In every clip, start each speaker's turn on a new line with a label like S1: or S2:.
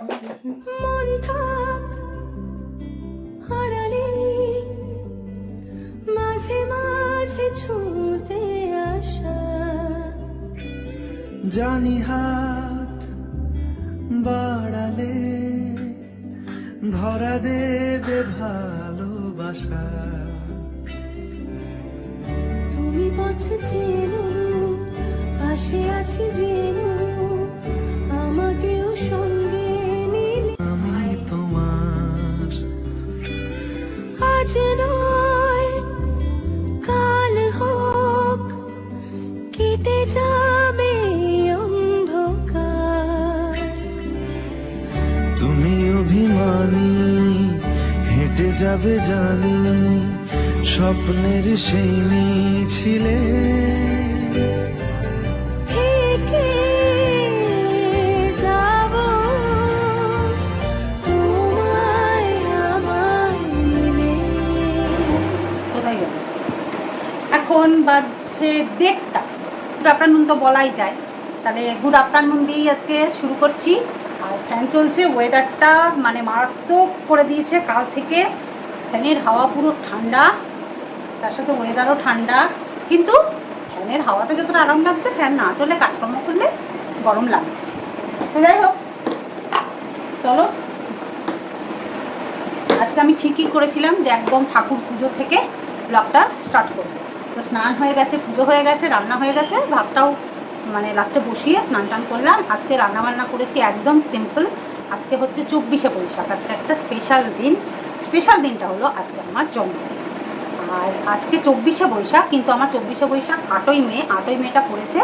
S1: মন থাক মাঝে মাঝে ছুঁতে আসা।
S2: জানি হাত বাড়ালে ধরা দেবে ভালোবাসা।
S1: তুমি পথ চেনো যাবে
S2: জানি স্বপ্নের সেই মিছিলে।
S3: এখন বাজছে দেড়টা। গুড আফটারনুন তো বলাই যায়। তাহলে গুড আফটারনুন দিয়েই আজকে শুরু করছি। আর ফ্যান চলছে ওয়েদারটা মানে মারাত্মক করে দিয়েছে। কাল থেকে ফ্যানের হাওয়া পুরো ঠান্ডা, তার সাথে ওয়েদারও ঠান্ডা, কিন্তু ফ্যানের হাওয়াতে যতটা আরাম লাগছে, ফ্যান না চলে কাজকর্ম করলে গরম লাগছে। যাই হোক, চলো। আজকে আমি ঠিকই করেছিলাম যে একদম ঠাকুর পুজো থেকে ব্লগটা স্টার্ট করব। তো স্নান হয়ে গেছে, পুজো হয়ে গেছে, রান্না হয়ে গেছে, ভাতটাও মানে লাস্টে বসিয়ে স্নান টান করলাম। আজকে রান্না বান্না করেছি একদম সিম্পল আজকে হচ্ছে চব্বিশে বৈশাখ, আজকে একটা স্পেশাল দিন। স্পেশাল দিনটা হলো আজকে আমার জন্মদিন। আর আজকে চব্বিশে বৈশাখ, কিন্তু আমার চব্বিশে বৈশাখ আটই মে, আটই মেটা পড়েছে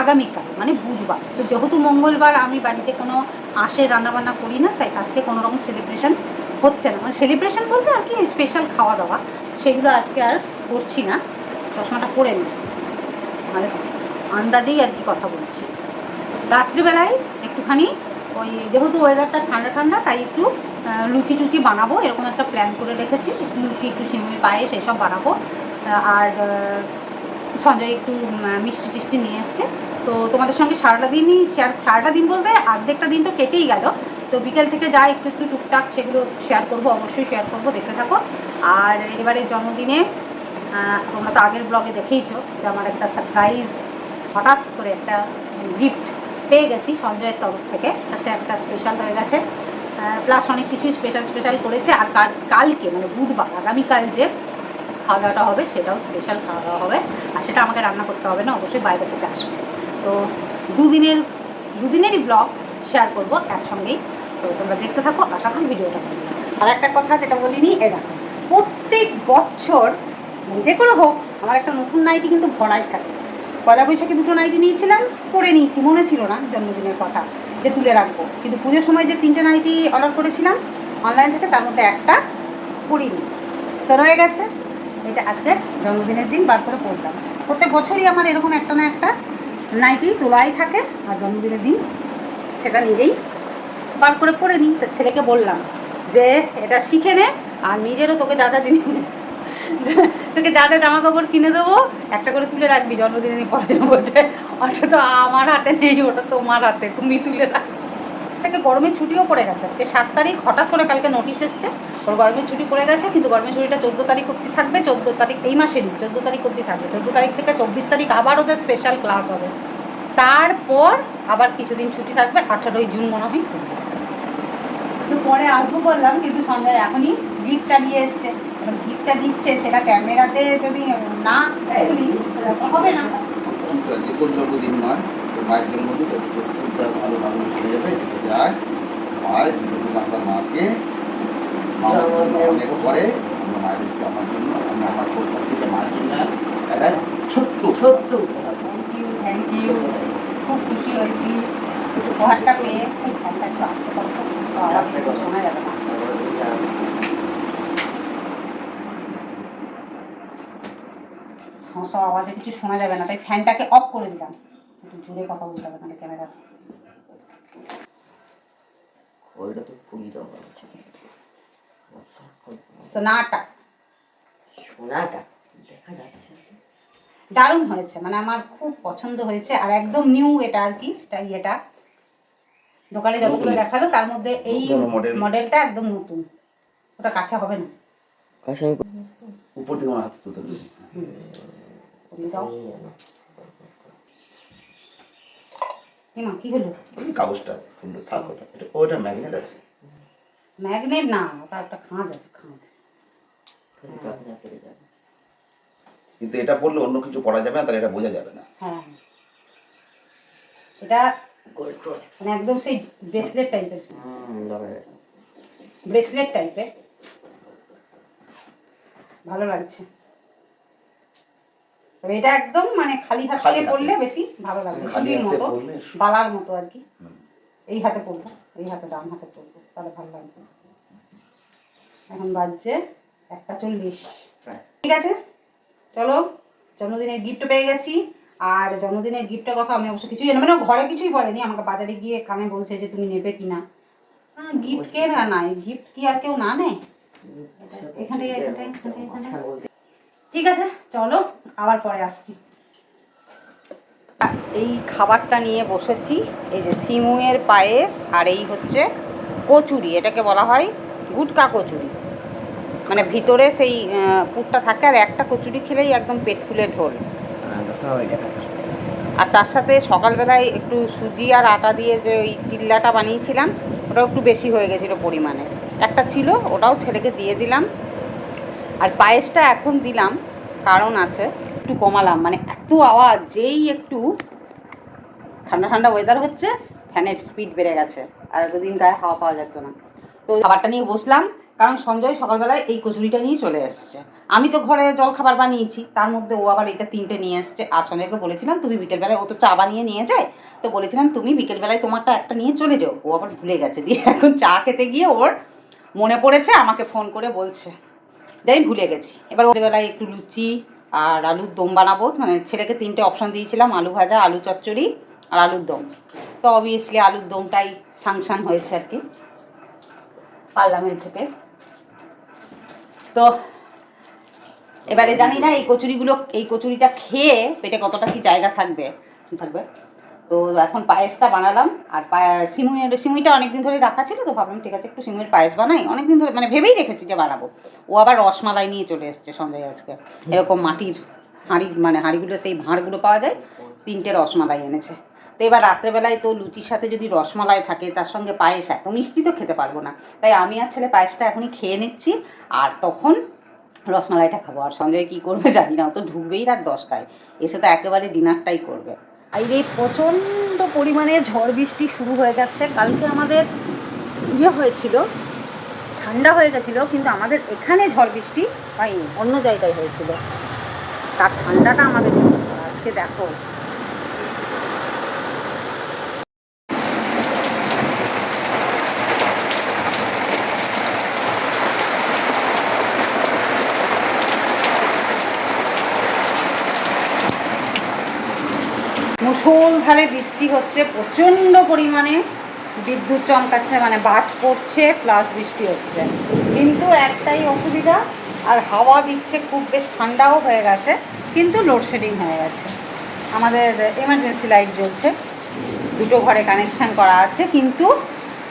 S3: আগামীকাল মানে বুধবার। তো যেহেতু মঙ্গলবার আমি বাড়িতে কোনো আঁশের রান্নাবান্না করি না, তাই আজকে কোনো রকম সেলিব্রেশন হচ্ছে না। মানে সেলিব্রেশন বলতে আর কি স্পেশাল খাওয়া দাওয়া, সেগুলো আজকে আর করছি না। চশমাটা পরে নিই মানে আন্দাজেই আর কি কথা বলছি। রাত্রিবেলায় একটুখানি ওই যেহেতু ওয়েদারটা ঠান্ডা ঠান্ডা, তাই একটু লুচি টুচি বানাবো, এরকম একটা প্ল্যান করে রেখেছি। লুচি একটু সিমুই, পায়েস, এসব বানাবো। আর সঞ্জয় একটু মিষ্টি টিষ্টি নিয়ে এসছে। তো তোমাদের সঙ্গে সারাটা দিনই শেয়ার সারাটা দিন বলতে অর্ধেকটা দিন তো কেটেই গেল। তো বিকেল থেকে যা একটু একটু টুকটাক সেগুলো শেয়ার করব, অবশ্যই শেয়ার করব, দেখতে থাকো। আর এবারে জন্মদিনে তোমরা তো আগের ব্লগে দেখেইছো যে আমার একটা সারপ্রাইজ হঠাৎ করে একটা গিফট পেয়ে গেছি সঞ্জয়ের তরফ থেকে। আচ্ছা একটা স্পেশাল হয়ে গেছে। প্লাস অনেক কিছুই স্পেশাল স্পেশাল করেছে। আর কাল, কালকে মানে বুধবার, আগামীকাল যে খাওয়া দাওয়াটা হবে, সেটাও স্পেশাল খাওয়া দাওয়া হবে। আর সেটা আমাকে রান্না করতে হবে না, অবশ্যই বাইরে থেকে আসবে। তো দুদিনের, দুদিনেরই ব্লগ শেয়ার করব একসঙ্গেই। তো তোমরা দেখতে থাকো, আশা করি ভিডিওটা ভালো আর একটা কথা যেটা বলিনি, এ দেখো, প্রত্যেক বছর, যে করে হোক, আমার একটা নতুন নাইটি কিন্তু ভরাই থাকে। পয়লা বৈশাখে দুটো নাইটি নিয়েছিলাম পরে নিয়েছি, মনে ছিল না জন্মদিনের কথা। যে তুলে রাখব। কিন্তু পুজোর সময় যে তিনটে নাইটি অর্ডার করেছিলাম অনলাইন থেকে তার মধ্যে একটা পরিনি। তো রয়ে গেছে। এটা আজকে জন্মদিনের দিন, বার করে পড়লাম প্রত্যেক বছরই আমার এরকম একটা না একটা নাইটি তোলাই থাকে আর জন্মদিনের দিন সেটা নিজেই বার করে পরে নিই। তো ছেলেকে বললাম যে এটা শিখে নে আর নিজেরও তোকে যা যা জিনিস তোকে যা যা জামা কাপড় কিনে দেবো, একটা করে তুলে রাখবি, জন্মদিনে নিয়ে পড়াশোনা করছে ওটা তো আমার হাতে নেই, ওটা তোমার হাতে, তুমি তুলে রাখ থেকে গরমের ছুটিও পড়ে গেছে, আজকে সাত তারিখ, হঠাৎ করে কালকে নোটিশ এসছে, ওর গরমের ছুটি পড়ে গেছে, কিন্তু গরমের ছুটিটা চোদ্দ তারিখ অবধি থাকবে, চোদ্দ তারিখ, এই মাসেরই, চোদ্দ তারিখ অবধি থাকবে, চোদ্দ তারিখ থেকে চব্বিশ তারিখ আবার ওদের স্পেশাল ক্লাস হবে তারপর আবার কিছুদিন ছুটি থাকবে, আঠারোই জুন মনে হয়। পরে আসব বললাম, কিন্তু সঞ্জয় এখনই গিফটটা নিয়ে এসছে গিফটটা দিচ্ছে সেটা ক্যামেরাতে যদি না তুলি সেটা তো হবে না।
S4: যে জন্মদিন নয় তোর মায়ের জন্মদিন চুলটা ভালো ভালো চলে যাবে যেতে যায় মায়ের দুজন আমরা মাকে জন্য অনেক করে আমরা মায়েদেরকে আমার জন্য আমি আমার কলকাতা থেকে মায়ের জন্য একটা ছোট্ট
S3: ছোট্ট থ্যাংক ইউ থ্যাংক ইউ খুব খুশি হয়েছি। উপহারটা পেয়ে একটু আসতে তো থেকে শোনা যাবে না। সমস্যা আওয়াজে কিছু শোনা যাবে না তাই ফ্যানটাকে অফ করে দিলাম। একটু জোরে কথা বলতে হবে না ক্যামেরা।
S5: ওইটা তো পুড়িয়ে দেওয়া
S3: সোনাটা।
S5: সোনাটা? দেখা যাচ্ছে।
S3: দারুণ হয়েছে মানে আমার খুব পছন্দ হয়েছে আর একদম নিউ এটা আর কি স্টাইল এটা। দোকানে যতগুলো দেখাল তার মধ্যে এই মডেলটা একদম নতুন। ওটা কাঁচা হবে না।
S4: উপর থেকে আমার হাত তুলতে
S3: দাও। এই মা কি হলো?
S4: ওই কাগজটা খুললো থাক ওটা। এটা ওটা ম্যাগনেট আছে।
S3: ম্যাগনেট না ওটা একটা খাঁজ আছে খাঁজ।
S4: কিন্তু এটা পড়লে অন্য কিছু পড়া যাবে না তাহলে এটা বোঝা যাবে না।
S3: হ্যাঁ। এটা মানে একদম সেই ব্রেসলেট টাইপের ব্রেসলেট টাইপের ভালো লাগছে। তবে এটা একদম মানে খালি হাত। পরলে বেশি ভালো লাগবে
S4: খালি
S3: মতো বালার মতো আর কি। এই হাতে পরবো এই হাতে ডান হাতে পরবো তাহলে ভালো লাগবে। এখন বাজছে একটা চল্লিশ। ঠিক আছে? চলো জন্মদিনের গিফট পেয়ে গেছি। আর জন্মদিনের গিফটের কথা আমি অবশ্য কিছুই মানে ঘরে কিছুই বলেনি আমাকে বাজারে গিয়ে কানে বলছে যে তুমি নেবে কিনা। গিফট কে না নাই গিফট কি আর কেউ না নেয়? এখানে, ঠিক আছে চলো আবার পরে আসছি। এই খাবারটা নিয়ে বসেছি এই যে সিমুয়ের পায়েস আর এই হচ্ছে কচুরি এটাকে বলা হয় গুটকা কচুরি। মানে ভিতরে সেই পুরটা থাকে আর একটা কচুরি খেলেই একদম পেট ফুলে ঢোল।
S5: খাচ্ছি
S3: আর তার সাথে সকালবেলায় একটু সুজি আর আটা দিয়ে যে ওই চিল্লাটা বানিয়েছিলাম ওটাও একটু বেশি হয়ে গেছিল পরিমাণে। একটা ছিল ওটাও ছেলেকে দিয়ে দিলাম। আর পায়েসটা এখন দিলাম, কারণ আছে, একটু কমালাম মানে এত আওয়াজ, যেই একটু ঠান্ডা ঠান্ডা ওয়েদার হচ্ছে, ফ্যানের স্পিড বেড়ে গেছে, আর এতদিন গায়ে হাওয়া পাওয়া যেত না। তো খাবারটা নিয়ে বসলাম, কারণ সঞ্জয় সকালবেলায় এই কচুরিটা নিয়ে চলে এসছে। আমি তো ঘরে জল খাবার বানিয়েছি, তার মধ্যে ও আবার এটা তিনটে নিয়ে এসছে। আর সঞ্জয়কে বলেছিলাম, তুমি বিকেলবেলায় ও তো চা বানিয়ে নিয়ে যায়? তো বলেছিলাম, তুমি বিকেলবেলায় তোমারটা একটা নিয়ে চলে যাও। ও আবার ভুলে গেছে, দিয়ে এখন চা খেতে গিয়ে ওর মনে পড়েছে, আমাকে ফোন করে বলছে। যাই ভুলে গেছি। এবার বেলায় একটু লুচি আর আলুর দম বানাবো। মানে ছেলেকে তিনটে অপশন দিয়েছিলাম, আলু ভাজা, আলু চচ্চড়ি আর আলুর দম। তো অবভিয়াসলি আলুর দমটাই সাংসান হয়েছে আর কি পার্লামেন্ট থেকে তো এবারে জানি না এই কচুরিগুলো, এই কচুরিটা খেয়ে পেটে কতটা কি জায়গা থাকবে? থাকবে। তো এখন পায়েসটা বানালাম। আর সিমুইয়ের সিমুইটা অনেকদিন ধরে রাখা ছিল, তো ভাবলাম ঠিক আছে, একটু সিমুইয়ের পায়েস বানাই। অনেকদিন ধরে মানে ভেবেই রেখেছি যে বানাবো। ও আবার রসমালাই নিয়ে চলে এসছে সঞ্জয় আজকে। এরকম মাটির হাঁড়ি মানে হাঁড়িগুলো, সেই ভাঁড়গুলো পাওয়া যায়, তিনটে রসমালাই এনেছে। তো এবার রাত্রেবেলায় তো লুচির সাথে যদি রসমালাই থাকে, তার সঙ্গে পায়েস এত মিষ্টি তো খেতে পারব না। তাই আমি আর ছেলে পায়েসটা এখনই খেয়ে নিচ্ছি, আর তখন রসমালাইটা খাব। আর সঞ্জয় কী করবে জানি না, ও তো ঢুকবেই রাত দশটায়। এসে তো একেবারে ডিনারটাই করবে। এই প্রচণ্ড পরিমাণে ঝড় বৃষ্টি শুরু হয়ে গেছে। কালকে আমাদের ইয়ে হয়েছিল, ঠান্ডা হয়ে গেছিল, কিন্তু আমাদের এখানে ঝড় বৃষ্টি হয়নি, অন্য জায়গায় হয়েছিল। তার ঠান্ডাটা আমাদের আজকে দেখো। মুষলধারে বৃষ্টি হচ্ছে, প্রচণ্ড পরিমাণে বিদ্যুৎ চমকাচ্ছে মানে বাজ পড়ছে প্লাস বৃষ্টি হচ্ছে। কিন্তু একটাই অসুবিধা, আর হাওয়া দিচ্ছে, খুব বেশ ঠান্ডাও হয়ে গেছে, কিন্তু লোডশেডিং হয়ে গেছে। আমাদের এমার্জেন্সি লাইট জ্বলছে, দুটো ঘরে কানেকশান করা আছে, কিন্তু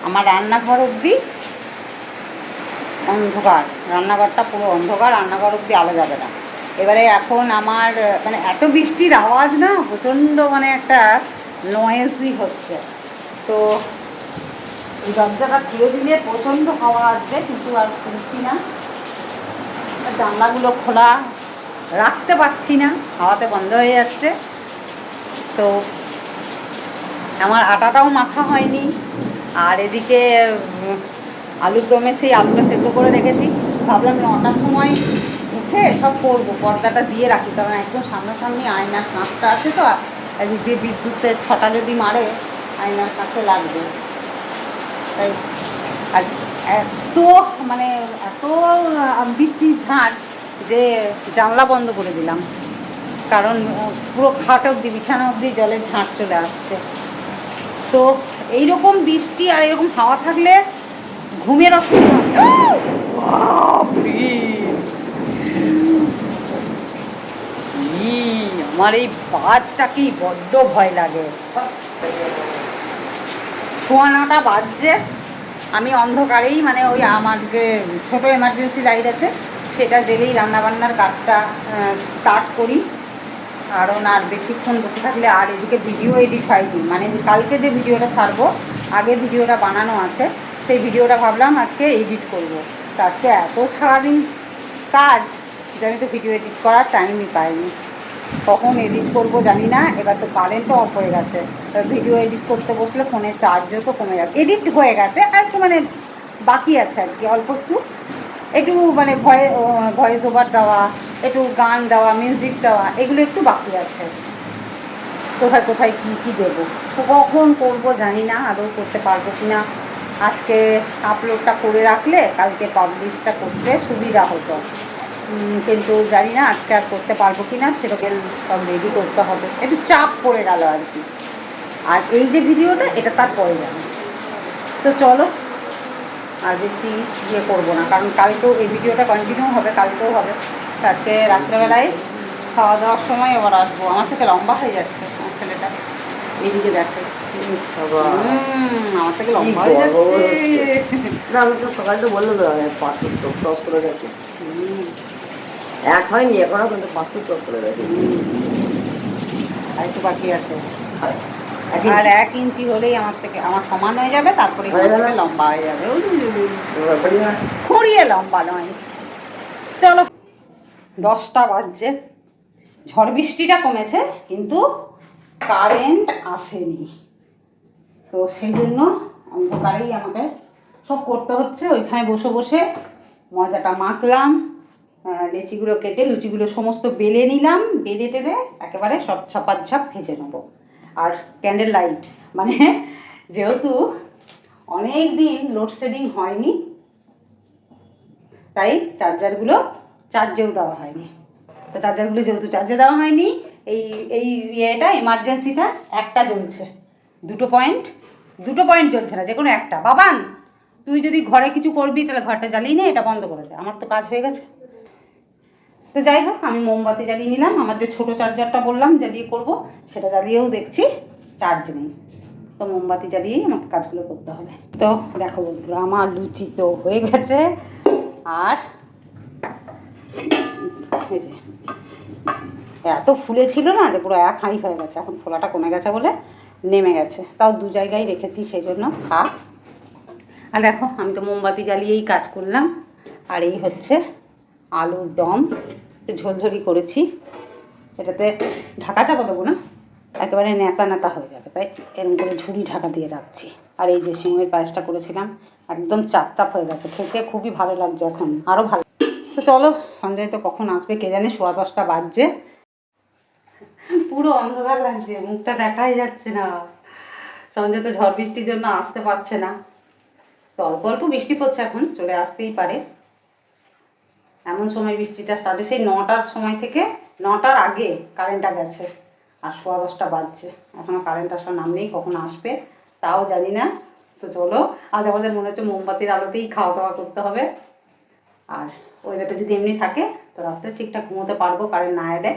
S3: আমার রান্নাঘর অবধি অন্ধকার, রান্নাঘরটা পুরো অন্ধকার, রান্নাঘর অবধি আলো যাবে না। এবারে এখন আমার মানে এত বৃষ্টির আওয়াজ না, প্রচণ্ড মানে একটা নয়েজি হচ্ছে। তো এই দরজাটা খুলে দিলে প্রচণ্ড হাওয়া আসবে, কিন্তু আর খুলছি না। জানলাগুলো খোলা, রাখতে পারছি না, হাওয়াতে বন্ধ হয়ে যাচ্ছে। তো আমার আটাটাও মাখা হয়নি, আর এদিকে আলুর দমে সেই আলুটা সেদ্ধ করে রেখেছি। ভাবলাম নটার সময় উঠে সব করব। পর্দাটা দিয়ে রাখি, কারণ একদম সামনাসামনি আয়নার কাঁচটা আছে তো, আর যদি বিদ্যুতের ছটা যদি মারে, আয়নার কাছে লাগবে। তাই, আর এত মানে এত বৃষ্টির ঝাঁট যে জানলা বন্ধ করে দিলাম। কারণ পুরো খাট অবধি, বিছানা অবধি জলের ঝাঁট চলে আসছে। তো এইরকম বৃষ্টি আর এরকম হাওয়া থাকলে ঘুমের অসুবিধা হয়। বাপরে! ই, আমার এই বাজটাকেই বড্ড ভয় লাগে। সোয়া নটা বাজছে। আমি অন্ধকারেই মানে ওই আমার যে ছোটো এমার্জেন্সি লাইট আছে, সেটা জেলেই রান্নাবান্নার কাজটা স্টার্ট করি। কারণ আর বেশিক্ষণ বসে থাকলে আর এদিকে ভিডিও এডিট হয়নি। মানে কালকে যে ভিডিওটা ছাড়বো, আগে ভিডিওটা বানানো আছে, সেই ভিডিওটা ভাবলাম আজকে এডিট করব। তা আজকে এত সারাদিন কাজ, যে আমি তো ভিডিও এডিট করার টাইমই পাইনি। কখন এডিট করব জানি না, এবার তো কারেন্টও অফ হয়ে গেছে। ভিডিও এডিট করতে বসলে ফোনের চার্জও তো কমে যাচ্ছে এডিট হয়ে গেছে, আর একটু মানে বাকি আছে আর কি, অল্প একটু। একটু মানে ভয়ে ভয়েস ওভার দেওয়া, একটু গান দেওয়া মিউজিক দেওয়া, এগুলো একটু বাকি আছে। কোথায় কোথায় কী কী দেবো? কখন করব জানি না, আদৌ করতে পারব কি না আজকে আপলোডটা করে রাখলে কালকে পাবলিশটা করতে সুবিধা হতো। কিন্তু জানি না আজকে আর করতে পারব কি না সেরকম সব রেডি করতে হবে। একটু চাপ পড়ে গেল আর কি। আর এই যে ভিডিওটা এটা তার পরে যাবে। তো চলো আর বেশি ইয়ে করব না কারণ কালকেও এই ভিডিওটা কন্টিনিউ হবে কালকেও হবে। আজকে রাত্রেবেলায় খাওয়া দাওয়ার সময় আবার আসব। আমার থেকে লম্বা হয়ে যাচ্ছে আমার ছেলেটা। এইদিকে দেখে। আমার থেকে লম্বা হয়ে যাচ্ছে।
S5: না আমি তো সকালে তো বলল তো পাসপোর্ট ক্রস করে গেছে। এক হয়নি এখনও কিন্তু পাসপোর্ট ক্রস করে গেছে।
S3: একটু বাকি আছে। আর এক ইঞ্চি হলেই আমার থেকে আমার সমান হয়ে যাবে তারপরে লম্বা হয়ে যাবে। খুঁড়িয়ে লম্বা নয়। চলো দশটা বাজছে। ঝড় বৃষ্টিটা কমেছে কিন্তু কারেন্ট আসেনি। তো সেই জন্য অন্ধকারেই আমাকে সব করতে হচ্ছে। ওইখানে বসে বসে ময়দাটা মাখলাম। লেচিগুলো কেটে লুচিগুলো সমস্ত বেলে নিলাম, বেলে টেলে একেবারে সব ছাপাত ছাপ ভেজে নেব। আর ক্যান্ডেল লাইট মানে যেহেতু অনেক দিন লোডশেডিং হয়নি, তাই চার্জারগুলো চার্জেও দেওয়া হয়নি। তো চার্জারগুলো যেহেতু চার্জে দেওয়া হয়নি, এই এই ইয়েটা এমার্জেন্সিটা একটা জ্বলছে। দুটো পয়েন্ট দুটো পয়েন্ট জ্বলছে না যে কোনো একটা। বাবান, তুই যদি ঘরে কিছু করবি, তাহলে ঘরটা জ্বালিয়ে নে, এটা বন্ধ করে দে। আমার তো কাজ হয়ে গেছে। তো যাই হোক, আমি মোমবাতি জ্বালিয়ে নিলাম। আমার যে ছোটো চার্জারটা বললাম, জ্বালিয়ে করব, সেটা জ্বালিয়েও দেখছি চার্জ নেই। তো মোমবাতি জ্বালিয়েই আমাকে কাজগুলো করতে হবে। তো দেখো বন্ধুরা, আমার লুচি তো হয়ে গেছে। আর এত ফুলে ছিল না যে পুরো এক হাঁড়ি হয়ে গেছে, এখন ফোলাটা কমে গেছে বলে নেমে গেছে। তাও দু জায়গায় রেখেছি, সেই জন্য থাক আর দেখো, আমি তো মোমবাতি জ্বালিয়েই কাজ করলাম। আর এই হচ্ছে আলুর দম ঝোলঝোলি করেছি। এটাতে ঢাকা চাপা দেবো না, একেবারে নেতা নেতা হয়ে যাবে, তাই এরকম করে ঝুড়ি ঢাকা দিয়ে রাখছি। আর এই যে সিমের পায়েসটা করেছিলাম, একদম চাপ চাপ হয়ে গেছে, খেতে খুবই ভালো লাগছে এখন আরও ভালো। তো চলো সঞ্জয় তো কখন আসবে, কে জানে, সোয়া দশটা বাজছে। পুরো অন্ধকার লাগছে, মুখটা দেখাই যাচ্ছে না। সঞ্জয় তো ঝড় বৃষ্টির জন্য আসতে পারছে না। তো অল্প অল্প বৃষ্টি পড়ছে এখন, চলে আসতেই পারে। এমন সময় বৃষ্টিটা স্টার্ট, সেই নটার সময় থেকে নটার আগে কারেন্টটা গেছে। আর সোয়া দশটা বাজছে। এখনও কারেন্ট আসার নাম নেই, কখন আসবে তাও জানি না। তো চলো, আজ আমাদের মনে হচ্ছে মোমবাতির আলোতেই খাওয়া দাওয়া করতে হবে। আর ওয়েদারটা যদি এমনি থাকে, তো রাত্রে ঠিকঠাক ঘুমোতে পারব কারেন্ট না এলে।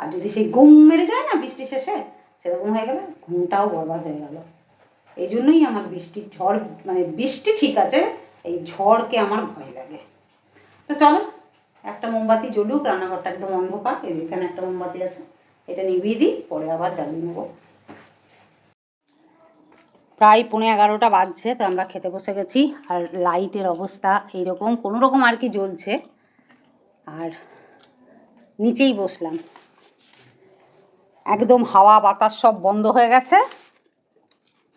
S3: আর যদি সেই ঘুম মেরে যায় না বৃষ্টি শেষে, সেরকম হয়ে গেলে ঘুমটাও বরবাদ হয়ে গেল। এই জন্যই আমার বৃষ্টির ঝড় মানে বৃষ্টি ঠিক আছে, এই ঝড়কে আমার ভয় লাগে। তো চলো একটা মোমবাতি জ্বলুক রান্নাঘরটা একদম অন্ধকার এই এখানে একটা মোমবাতি আছে এটা নিভিয়ে দিই পরে আবার জ্বালিয়ে নেব। প্রায় পৌনে এগারোটা বাজছে তো আমরা খেতে বসে গেছি আর লাইটের অবস্থা এইরকম কোনো রকম আর কি জ্বলছে। আর নিচেই বসলাম। একদম হাওয়া বাতাস সব বন্ধ হয়ে গেছে।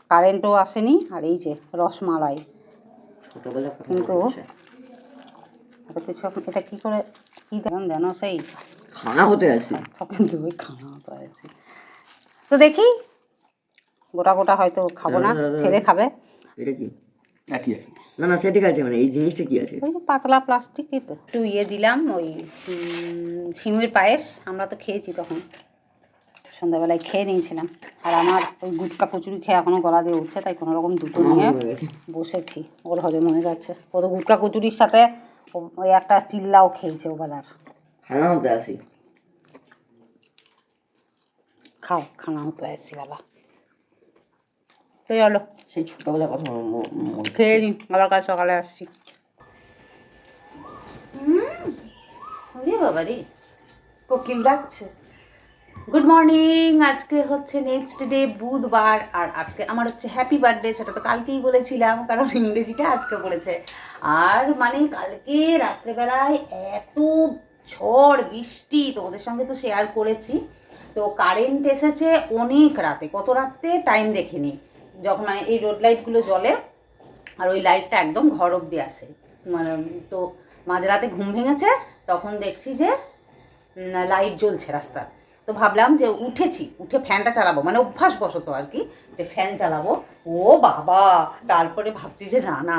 S3: কারেন্টও আসেনি আর এই যে রসমালাই। কিন্তু- এটা কিছু এখন- এটা কী করে কী দেন যেন সেই?
S5: খানা হতে আছে।
S3: তখন তুমি খাওয়া তো আছে। তো দেখি গোটা গোটা হয়তো খাব না ছেলে খাবে।
S5: এটা কি?
S4: একই একই।
S5: না না সে ঠিক আছে মানে এই জিনিসটা কি আছে?
S3: ওই পাতলা প্লাস্টিকই তো। একটু ইয়ে দিলাম ওই সিমের পায়েস আমরা তো খেয়েছি তখন। সন্ধ্যাবেলায় খেয়ে নিয়েছিলাম। আর আমার ওই গুটকা কচুরি খেয়ে এখনও গলা দিয়ে উঠছে তাই কোনো রকম দুটো নিয়ে বসেছি। ওর হজম হয়ে যাচ্ছে ও তো গুটকা কচুরির সাথে ওই একটা চিল্লাও খেয়েছে ও বেলার
S5: খানা হতে আসি
S3: খাও খানা তো আসি বেলা। তো চলো।
S5: সেই ছোটবেলার কথা
S3: খেয়ে নিই আবার কাল সকালে আসছি। বাবা রে কোকিল ডাকছে। গুড মর্নিং আজকে হচ্ছে নেক্সট ডে বুধবার, আর আজকে আমার হচ্ছে হ্যাপি বার্থডে সেটা তো কালকেই বলেছিলাম, কারণ ইংরেজিটা আজকে বলেছে। আর মানে কালকে রাত্রেবেলায় এত ঝড়, বৃষ্টি, তোমাদের সঙ্গে তো শেয়ার করেছি। তো কারেন্ট এসেছে অনেক রাতে, কত রাতে টাইম দেখিনি। যখন মানে এই রোড লাইটগুলো জ্বলে, আর ওই লাইটটা একদম ঘর অব্দি আসে। মানে তো মাঝরাতে ঘুম ভেঙেছে, তখন দেখছি যে লাইট জ্বলছে রাস্তার। তো ভাবলাম যে উঠেছি, উঠে ফ্যানটা চালাবো। মানে অভ্যাসবশত আর কি, যে ফ্যান চালাবো। ও বাবা! তারপরে ভাবছি যে না না,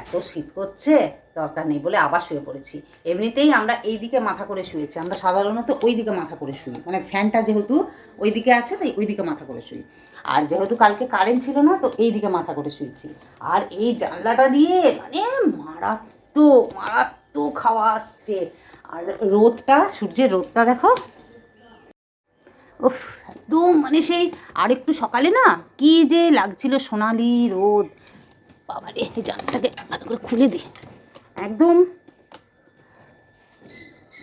S3: এত শীত করছে, দরকার নেই বলে আবার শুয়ে পড়েছি। এমনিতেই আমরা এই দিকে মাথা করে শুয়েছি। আমরা সাধারণত ওই দিকে মাথা করে শুই। মানে ফ্যানটা যেহেতু ওই দিকে আছে, তাই ওই দিকে মাথা করে শুই। আর যেহেতু কালকে কারেন্ট ছিল না, তো এই দিকে মাথা করে শুয়েছি। আর এই জানলাটা দিয়ে মানে মারাত্মক মারাত্মক খাওয়া আসছে। আর রোদটা, সূর্যের রোদটা দেখো উফ, একদম মানে সেই আর একটু সকালে না কি যে লাগছিল সোনালি রোদ। বাবা রে জানলাটাকে ভালো করে খুলে দি। একদম।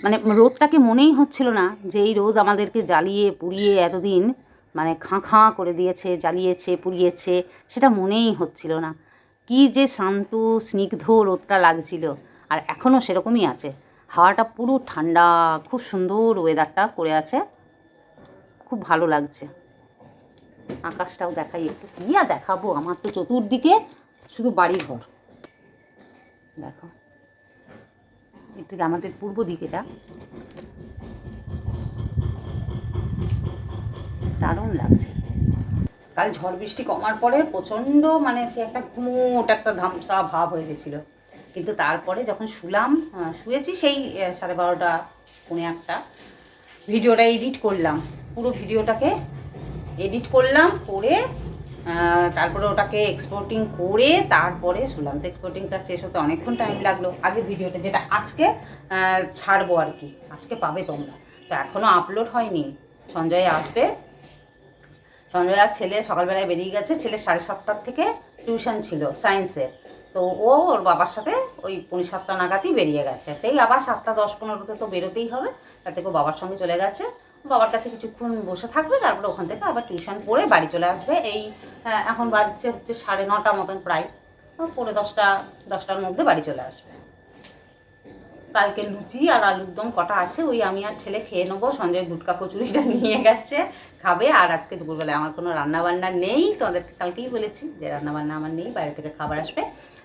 S3: মানে রোদটাকে মনেই হচ্ছিল না যে এই রোদ আমাদেরকে জ্বালিয়ে, পুড়িয়ে এতদিন মানে খাঁ খাঁ করে দিয়েছে, জ্বালিয়েছে, পুড়িয়েছে, সেটা মনেই হচ্ছিল না। কি যে শান্ত, স্নিগ্ধ রোদটা লাগছিল, আর এখনও সেরকমই আছে। হাওয়াটা পুরো ঠান্ডা, খুব সুন্দর ওয়েদারটা করে আছে। খুব ভালো লাগছে। আকাশটাও দেখাই একটু। কি আর দেখাবো? আমার তো চতুর্দিকে শুধু বাড়ি ঘর দেখো। একটু আমাদের পূর্ব দিকেটা? দারুণ লাগছে। কাল ঝড় বৃষ্টি কমার পরে প্রচণ্ড মানে সে একটা ঘুমোট একটা ধামসা ভাব হয়ে গেছিল। কিন্তু তারপরে যখন শুলাম শুয়েছি সেই সাড়ে বারোটা, পৌনে একটা ভিডিওটা এডিট করলাম। পুরো ভিডিওটাকে এডিট করলাম, করে তারপরে ওটাকে এক্সপোর্টিং করে, তারপরে শুনলাম তো এক্সপোর্টিংটা শেষ হতে অনেকক্ষণ টাইম লাগল। আগের ভিডিওটা যেটা আজকে ছাড়বো আর কি। আজকে পাবে তোমরা। তো এখনও আপলোড হয়নি। সঞ্জয় আসবে। সঞ্জয় আর ছেলে সকালবেলায় বেরিয়ে গেছে। ছেলে সাড়ে সাতটার থেকে টিউশন ছিল সায়েন্সের তো ও ওর বাবার সাথে ওই পৌনে সাতটা নাগাদই বেরিয়ে গেছে। সেই আবার সাতটা দশ পনেরোতে তো বেরোতেই হবে। তার থেকে বাবার সঙ্গে চলে গেছে। বাবার কাছে কিছুক্ষণ বসে থাকবে, তারপরে ওখান থেকে আবার টিউশন পড়ে বাড়ি চলে আসবে। এই এখন বাজছে হচ্ছে সাড়ে নটার মতন প্রায়। পৌনে দশটা, দশটার মধ্যে বাড়ি চলে আসবে। কালকে লুচি আর আলুর দম কটা আছে, ওই আমি আর ছেলে খেয়ে নেব। সঞ্জয় গুটকা কচুরিটা নিয়ে গেছে, খাবে। আর আজকে দুপুরবেলায় আমার কোনো রান্নাবান্না নেই। তোমাদেরকে কালকেই বলেছি যে রান্নাবান্না আমার নেই, বাইরে থেকে খাবার আসবে।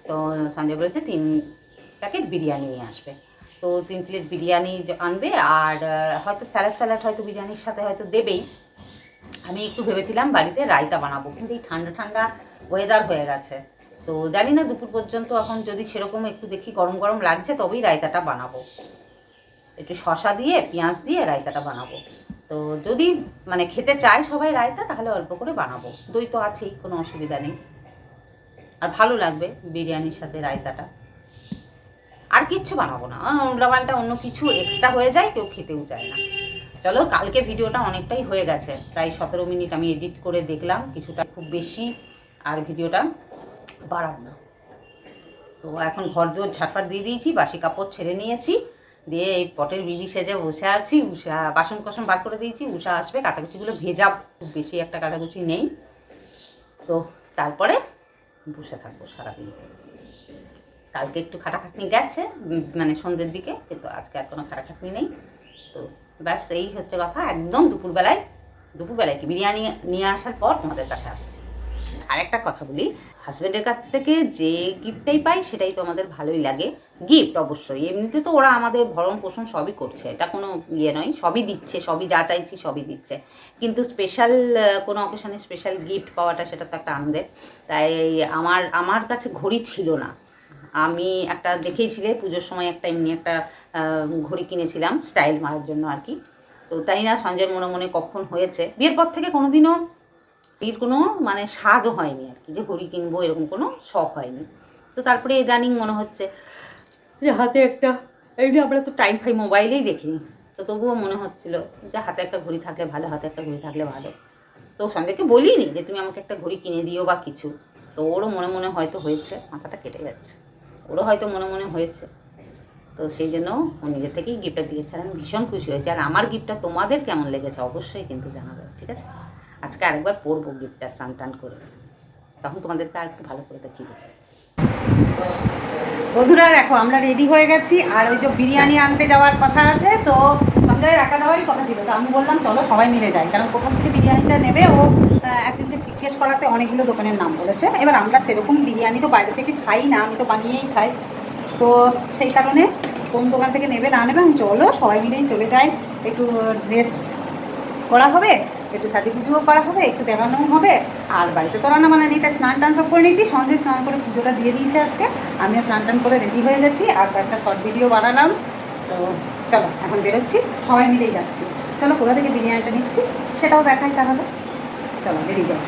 S3: তো সঞ্জয় বলেছে তিন প্যাকেট বিরিয়ানি নিয়ে আসবে। তো তিন প্লেট বিরিয়ানি আনবে আর হয়তো স্যালাড ফ্যালাড হয়তো বিরিয়ানির সাথে হয়তো দেবেই। আমি একটু ভেবেছিলাম বাড়িতে রায়তা বানাবো, কিন্তু এই ঠান্ডা ঠান্ডা ওয়েদার হয়ে গেছে। তো জানি না দুপুর পর্যন্ত এখন যদি সেরকম একটু দেখি গরম গরম লাগছে, তবেই রায়তাটা বানাবো। একটু শশা দিয়ে, পেঁয়াজ দিয়ে রায়তাটা বানাবো। তো যদি মানে খেতে চায় সবাই রায়তা, তাহলে অল্প করে বানাবো। দই তো আছেই, কোনো অসুবিধা নেই। আর ভালো লাগবে বিরিয়ানির সাথে রায়তাটা। আর কিচ্ছু বানাবো না। উল্টাপাল্টা অন্য কিছু এক্সট্রা হয়ে যায়, কেউ খেতেও চায় না। চলো, কালকে ভিডিওটা অনেকটাই হয়ে গেছে। প্রায় সতেরো মিনিট আমি এডিট করে দেখলাম, কিছুটা খুব বেশি, আর ভিডিওটা বাড়াব না। তো এখন ঘর দোর ঝাটফাট দিয়ে দিয়েছি, বাসি কাপড় ছেড়ে নিয়েছি, দিয়ে এই পটের বিবি সেজে বসে আছি, উষা বাসন কোসন বার করে দিয়েছি, উষা আসবে, কাচাকুচিগুলো ভেজা, খুব বেশি একটা কাঁচাকুচি নেই। তো তারপরে বসে থাকব সারাদিন। কালকে একটু খাটাখাটনি গেছে মানে সন্ধ্যের দিকে, কিন্তু আজকে আর কোনো খাটাখাটনি নেই। তো ব্যাস, এই হচ্ছে কথা। একদম দুপুরবেলায় দুপুরবেলায় কি বিরিয়ানি নিয়ে আসার পর তোমাদের কাছে আসছি। আর একটা কথা বলি হাজব্যান্ডের কাছ থেকে যে গিফটটাই পাই, সেটাই তো আমাদের ভালোই লাগে। গিফট অবশ্যই। এমনিতে তো ওরা আমাদের ভরণ পোষণ সবই করছে। এটা কোনো ইয়ে নয়। সবই দিচ্ছে, সবই যা চাইছি সবই দিচ্ছে। কিন্তু স্পেশাল কোনো অকেশানে স্পেশাল গিফট পাওয়াটা সেটা তো একটা আনন্দের। তাই আমার আমার কাছে ঘড়ি ছিল না। আমি একটা দেখেইছিলে, পুজোর সময় একটা এমনি একটা ঘড়ি কিনেছিলাম, স্টাইল মারার জন্য আর কি। তো তাই না, সঞ্জয়ের মনে মনে কখন হয়েছে। বিয়ের পর থেকে কোনোদিনও এর কোনো মানে স্বাদও হয়নি আর কি, যে ঘড়ি কিনবো এরকম কোনো শখ হয়নি। তো তারপরে ইদানিং মনে হচ্ছে যে হাতে একটা এমনি আমরা তো টাইম ফাই মোবাইলেই দেখিনি, তো তবুও মনে হচ্ছিল যে হাতে একটা ঘড়ি থাকলে ভালো, হাতে একটা ঘড়ি থাকলে ভালো। তো সঞ্জয়কে বলিনি যে তুমি আমাকে একটা ঘড়ি কিনে দিও বা কিছু, তো ওরও মনে মনে হয়তো হয়েছে, মাথাটা কেটে যাচ্ছে। ওরও হয়তো মনে মনে হয়েছে। তো সেই জন্য ও নিজে থেকেই গিফটটা দিয়েছে আর আমি ভীষণ খুশি হয়েছি। আর আমার গিফটটা তোমাদের কেমন লেগেছে অবশ্যই কিন্তু জানাবে, ঠিক আছে? আজকে আরেকবার পড়ব গিফটটা চান টান করে। তখন তোমাদেরকে আর একটু ভালো করে দেখিয়ে বন্ধুরা দেখো, আমরা রেডি হয়ে গেছি। আর ওই যে বিরিয়ানি আনতে যাওয়ার কথা আছে, তো আমাদের একা যাওয়ারই কথা ছিল। তো আমি বললাম, চলো সবাই মিলে যাই। কারণ কোথাও থেকে বিরিয়ানিটা নেবে ও একদিনকে জিজ্ঞেস করাতে অনেকগুলো দোকানের নাম বলেছে। এবার আমরা সেরকম বিরিয়ানি তো বাইরে থেকে খাই না, আমি তো বানিয়েই খাই। তো সেই কারণে কোন দোকান থেকে নেবে না নেবে, আমি চলো, সবাই মিলেই চলে যাই। একটু ড্রেস করা হবে, একটু সাজি পুজোও করা হবে, একটু বেড়ানোও হবে। আর বাড়িতে তো রান্না বান্না তাই স্নান টান সব করে নিয়েছি। সন্ধ্যে স্নান করে পুজোটা দিয়ে দিয়েছে আজকে। আমিও স্নান টান করে রেডি হয়ে গেছি, আর একটা শর্ট ভিডিও বানালাম। তো চলো, এখন বেরোচ্ছি, সবাই মিলেই যাচ্ছি। চলো, কোথা থেকে বিরিয়ানিটা নিচ্ছি, সেটাও দেখাই তাহলে। চলো বেরিয়ে যাই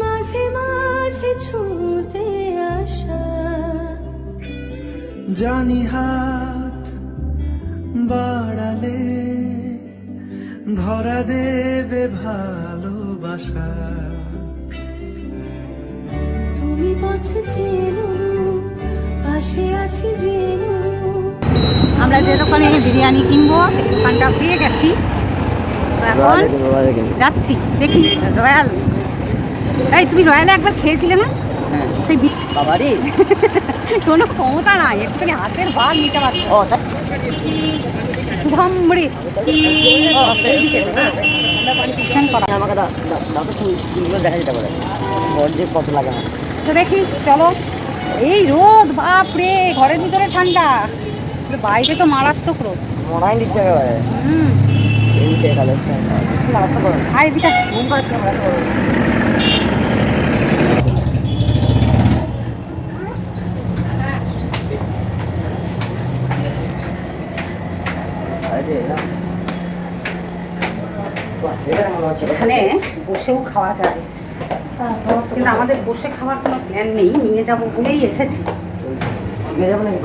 S1: মাঝে মাঝে ছুঁতে আসা।
S2: জানি হাত বাড়ালে ধরা দেবে ভালোবাসা।
S1: তুমি পথ চেনো পাশে আছি জেনো।
S3: আমরা যে দোকানে বিরিয়ানি কিনবো সেই দোকানটা পেয়ে গেছি। এখন যাচ্ছি দেখি রয়্যাল। এই তুমি রয়্যালে একবার খেয়েছিলে না?
S4: হ্যাঁ।
S3: সেই
S5: বাবারি।
S3: কোনো ক্ষমতা নাই একটুখানি হাতের বার নিতে পারছ।
S5: ও তাই? আমাকে দেখা যেতে পারে। কত লাগে।
S3: তো দেখি চলো। এই রোদ বাপরে ঘরের ভিতরে ঠান্ডা। বাইরে তো মারাত্মক রোদ
S5: মনাই দিচ্ছে একেবারে।
S3: হুম। আর এদিকে
S5: ঘুম পাচ্ছে
S3: এখানে বসেও খাওয়া যায়। কিন্তু আমাদের বসে খাওয়ার কোনো প্ল্যান নেই। নিয়ে যাব বলেই এসেছি।
S5: নিয়ে যাব নাকি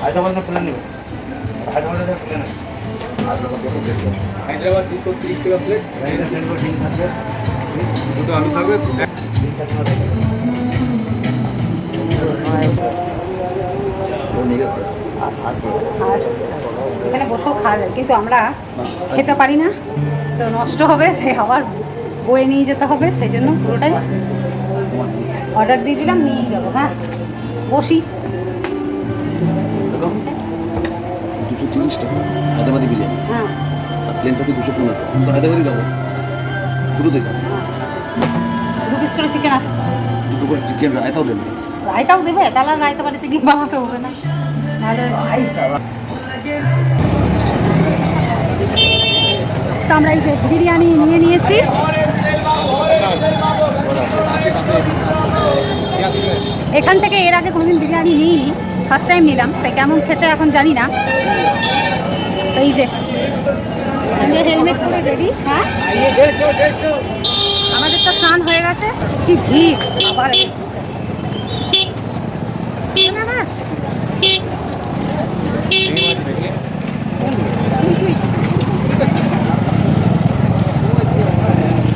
S6: হায়দ্রাবাদ নেবে হায়দ্রাবাদের হায়দ্রাবাদ থাকবে
S3: এখানে বসেও খাওয়া যায় কিন্তু আমরা খেতে পারি না। তো নষ্ট হবে সেই আবার বয়ে নিয়ে যেতে হবে সেই জন্য পুরোটাই অর্ডার দিয়ে দিলাম নিয়েই যাব হ্যাঁ। বসি।
S4: দুশো তিরিশ টাকা হায়দ্রাবাদি বিরিয়ানি।
S3: হ্যাঁ।
S4: আর প্লেনটা কি দুশো পনেরো টাকা। তো হায়দ্রাবাদি দেবো দুটো
S3: দু পিস করে চিকেন আছে।
S4: দুটো করে চিকেন রায়তাও দেবে।
S3: রায়তাও দেবে তাহলে রায়তা বাড়িতে গিয়ে বানাতে হবে না। তাহলে তো আমরা এই যে বিরিয়ানি নিয়ে নিয়েছি। এখান থেকে এর আগে কোনোদিন বিরিয়ানি নিইনি ফার্স্ট টাইম নিলাম, তাই কেমন খেতে এখন জানি না। তো এই যে হেলমেট হ্যাঁ? আমাদের তো স্নান হয়ে গেছে, কি ভিড়, আবার না।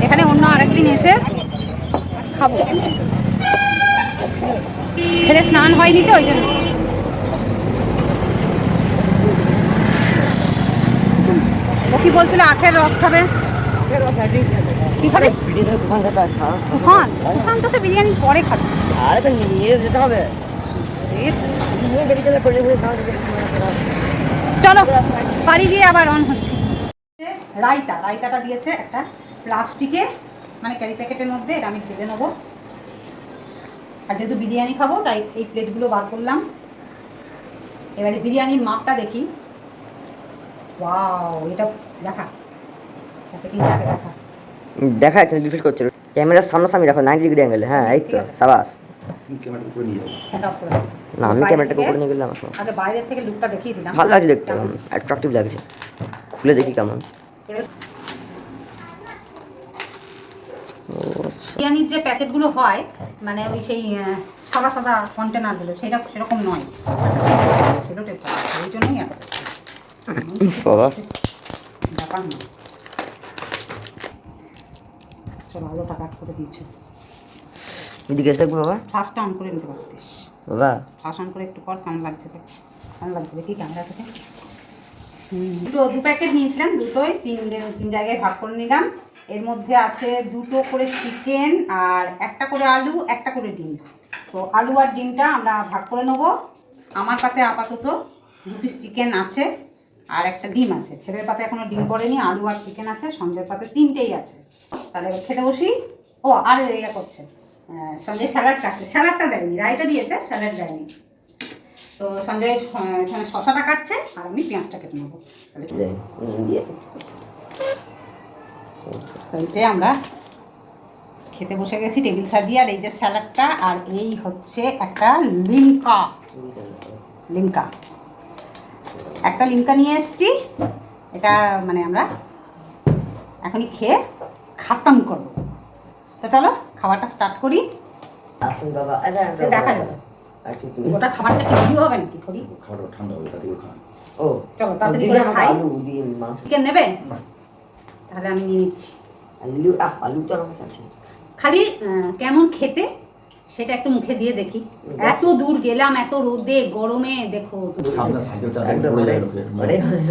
S3: এখানে আরেকদিন এসে খাব। ছেলে স্নান হয়নি তো ওই জন্য। ও কি বলছিল আখের রস খাবে? কি খাবে?
S5: ব্রিটিশের দোকান থেকে
S3: তুফান। তুফান তো সে বিরিয়ানি পরে খাবে।
S5: আরে তো নিয়ে যেতে হবে।
S3: চলো বাড়ি গিয়ে আবার অন হচ্ছি। রায়তা রায়তাটা দিয়েছে একটা প্লাস্টিকে মানে ক্যারি প্যাকেটের মধ্যে এটা আমি ঢেলে নেব। আর যেহেতু বিরিয়ানি খাব তাই এই প্লেটগুলো বার করলাম। এবারে বিরিয়ানির মাপটা দেখি। ওয়াও এটা দেখা। প্যাকেটিংটাকে দেখা।
S5: দেখা যাচ্ছে রিফ্রেশ করছে। ক্যামেরার সামনাসামনি রাখো নাইনটি ডিগ্রি অ্যাঙ্গেলে হ্যাঁ এই তো সাবাস।
S4: নিয়ে।
S5: না আমি ক্যামেরাটাকে উপরে গেলাম
S3: আগে বাইরের থেকে লুকটা দেখিয়ে দিলাম।
S5: ভালো লাগছে দেখতে অ্যাট্রাকটিভ লাগছে। খুলে দেখি কেমন।
S3: বিরিয়ানির যে প্যাকেটগুলো হয় মানে ওই সেই সাদা সাদা কন্টেনারগুলো সেটা সেরকম নয়। সেটা ওই জন্যই এত
S5: বাবা।
S3: ব্যাপার না চলো আলোটা কাট করে দিয়েছ।
S5: এদিকে এসে বাবা।
S3: অন করে নিতে পারতিস।
S5: বাবা।
S3: অন করে একটু কেমন লাগছে দেখ কেমন লাগছে দেখি ক্যামেরা থেকে। দুটো দু প্যাকেট নিয়েছিলাম দুটোই তিন তিন জায়গায় ভাগ করে নিলাম। এর মধ্যে আছে দুটো করে চিকেন আর একটা করে আলু, একটা করে ডিম। তো আলু আর ডিমটা আমরা ভাগ করে নেব। আমার পাতে আপাতত দু পিস চিকেন আছে আর একটা ডিম আছে। ছেলের পাতে এখনও ডিম পড়েনি, আলু আর চিকেন আছে, সঞ্জয়ের পাতে তিনটেই আছে। তাহলে খেতে বসি। ও, আর ইয়ে করছে। সঞ্জয় স্যালাড কাটছে। স্যালাডটা দেয়নি, রায়টা দিয়েছে স্যালাড দেয়নি। তো সঞ্জয় এখানে শশাটা কাটছে আর আমি পেঁয়াজটা কেটে নেব। তাহলে
S5: দিয়ে
S3: আমরা খেতে বসে গেছি টেবিল সাজিয়ে আর এই যে স্যালাডটা আর এই হচ্ছে একটা লিমকা। লিমকা। একটা লিমকা নিয়ে এসেছি। এটা মানে আমরা এখনই খেয়ে খাতাম করব। তো চলো খাবারটা স্টার্ট করি।
S5: বাবা আচ্ছা
S3: দেখা যাবে।
S5: আচ্ছা তুমি
S3: ওটা খাবারটা কি হবে নাকি থরি
S4: ঠান্ডা হবে
S5: ও
S3: চলো, তাড়াতাড়ি করে খাই। চিকেন নেবে? তাহলে আমি নিয়ে নিচ্ছি।
S5: আলু আহ আলু তো আমার কাছে
S3: খালি কেমন খেতে সেটা একটু মুখে দিয়ে দেখি। এত দূর গেলাম এত রোদে গরমে দেখো।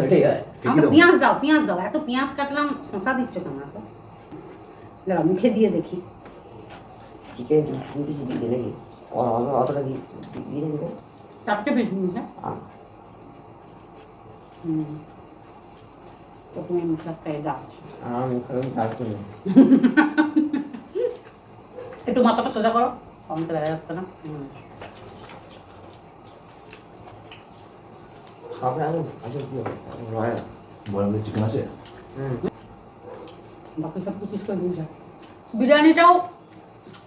S5: ওটাই হয়।
S3: আমাকে পেঁয়াজ দাও পেঁয়াজ দাও। এত পেঁয়াজ কাটলাম শশা দিচ্ছ কেন এত? দাঁড়াও মুখে দিয়ে দেখি।
S5: চিকেন দিয়ে আমি অতটা দিয়ে
S3: চারটে হুম। মুখে একটা মাথাটা সোজা করো কমতে দেখা যাচ্ছে না হুম।
S5: খাবার আমি আচ্ছা কি হবে রয়
S4: বড় বড় চিকেন আছে
S5: হুম
S3: বাকি সব কিছু করে দিয়েছে বিরিয়ানিটাও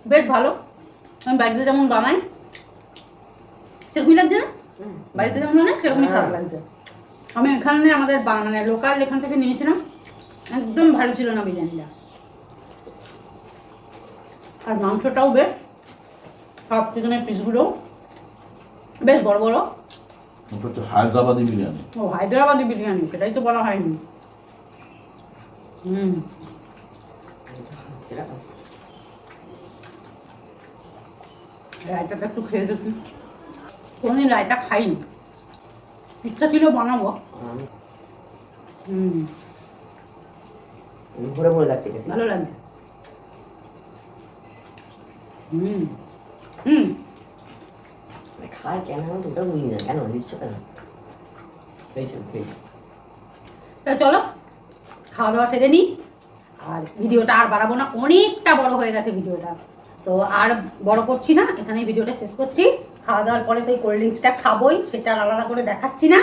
S3: বেশ ভালো আমি বাড়িতে যেমন বানাই সেরকমই লাগছে না বাড়িতে যেমন বানাই সেরকমই স্বাদ লাগছে আমি এখানে আমাদের মানে লোকাল এখান থেকে নিয়েছিলাম একদম ভালো ছিল না বিরিয়ানিটা। আর মাংসটাও বেশ সব চিকেনের পিসগুলো বেশ বড় বড়।
S4: হায়দ্রাবাদি বিরিয়ানি।
S3: ও হায়দ্রাবাদি বিরিয়ানি সেটাই তো বলা হয়নি। হুম। রায়তাটা একটু খেয়ে দেখি। কোনোদিন রায়তা খাইনি। ইচ্ছা ছিল বানাবো। হুম।
S5: ভরে ভরে লাগতে গেছি।
S3: ভালো লাগছে। হুম। হুম।
S5: খায় কেন? ওটা বুঝি না। কেন? দিচ্ছ কেন? পেয়েছ পেয়েছ
S3: তা চলো খাওয়া দাওয়া সেরে নিই আর ভিডিওটা আর বাড়াবো না। অনেকটা বড় হয়ে গেছে ভিডিওটা। তো আর বড় করছি না। এখানে ভিডিওটা শেষ করছি। খাওয়া দাওয়ার পরে তো এই কোল্ড ড্রিঙ্কসটা খাবোই। সেটা আলাদা করে দেখাচ্ছি না।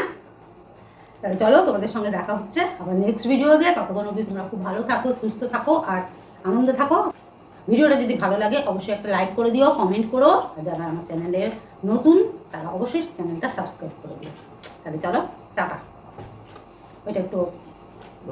S3: তাহলে চলো তোমাদের সঙ্গে দেখা হচ্ছে আবার নেক্সট ভিডিও দিয়ে ততক্ষণ অবধি তোমরা খুব ভালো থাকো, সুস্থ থাকো আর আনন্দ থাকো। ভিডিওটা যদি ভালো লাগে, অবশ্যই একটা লাইক করে দিও কমেন্ট করো। আর যারা আমার চ্যানেলে নতুন, তারা অবশ্যই চ্যানেলটা সাবস্ক্রাইব করে দিও। তাহলে চলো, টাটা। ওইটা একটু